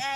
แกล้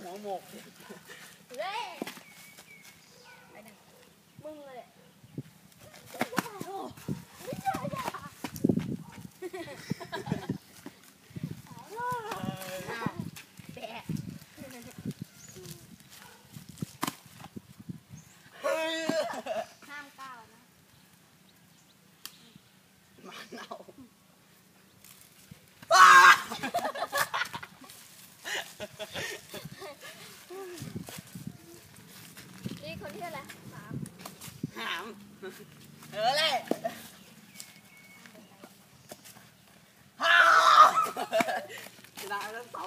หัวหมกเล่ไปไหนมึงเลยโอ้ไม่ใช่อะแบะเฮ้ยห้ามก้าวนะมาเนาอ้า นี่คนที่อะไรสาม หาม เออเลยฮ่าชนะแล้วเสา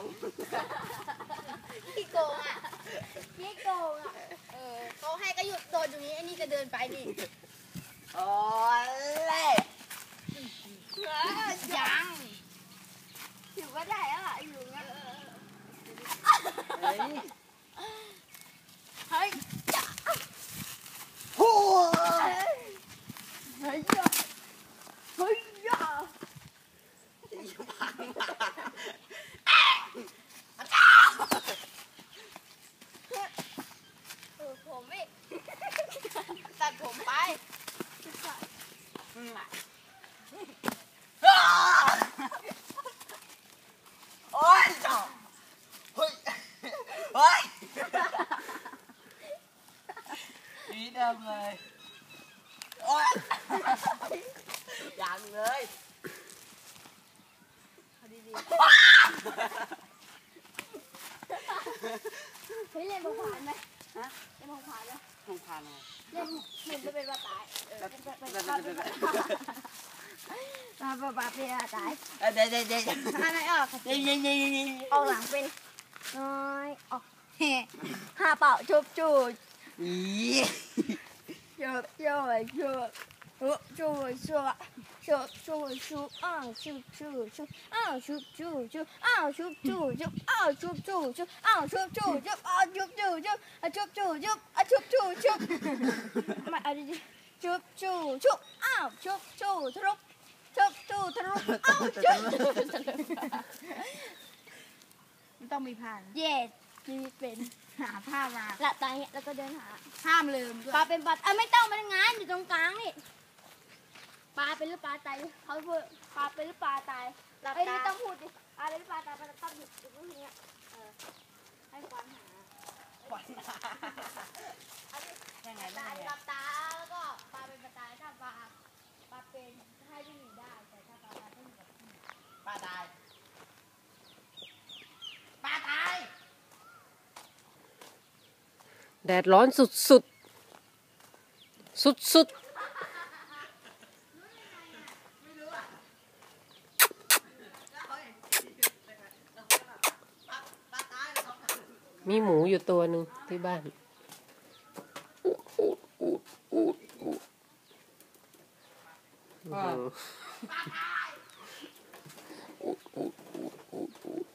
พี่โกงอะพี่โกงอะ เออเขาให้ก็หยุดโดนอยู่นี้ไอ้นี่จะเดินไปนี่โอ้เล่เออยังถือว่าได้แล้วล่ะอยู่งั้นเฮ้ย เฮ้ย โอ้ เฮ้ ย ยเฮ้ยอย่าเฮ้ยอย่า เออผมไม่ ตัดผมไป โอ้ยจ้าเฮ้ยเฮ้ยนี่เดิมเล ลผ่านไหมคงผ่านเลยเล่นเล่นจะเป็นว่าตายเออเป็นเป็นเป็นเป็นเป็นมาปะปะเป็นว่าตายเดี๋ยวเดี๋ยวเดี๋ยวถ้าไม่ออกเดี๋ยวเดี๋ยวเดี๋ยวเดี๋ยวออกหลังเป็นน้อยออกเฮ่ห้าเป่าชุบจูบอีชุบจูบชุบชุบจูบชุบชุบจูบ ชุบอ้าวชุบจูบชุบอ้าวชุบจูบชุบอ้าวชุบจูบชุบอ้าวชุบจูบชุบอ้าวชุบจูบชุบอ้าวชุบจูบชุบอะชุบจูบชุบอะชุบจูบชุบมาเอาดิชุบจูบชุบอ้าวชุบจูบทะลุชุบจูบทะลุอ้าวชุบจูบทะลุมันต้องมีผ่านเย็ดชีวิตเป็นหาผ้ามาหลับตาอย่างเงี้ยแล้วก็เดินหาห้ามลืมด้วยปลาเป็นปลาเอ้ยไม่ต้องเป็นงานอยู่ตรงกลางนี่ ปลาเป็นหรือปลาตายเขาพูดปลาเป็นหรือปลาตายไอ้ยตา ไม่ต้องพูดดิปลาเป็นหรือปลาตายปลาต้องหยุดอยู่ตรงนี้เออให้ควานหาปล่อยมาเนยังไงปบ้าลางหลับตาแล้วก็ปลาเป็นปลาตายถ้าปลาปลาเป็นให้วิ่งหนีได้แต่ถ้าปลาตายต้องหยุดปลาตายปลาตายแดดร้อนสุดสุดสุด มีหมูอยู่ตัวหนึ่งที่บ้านอ่าอืม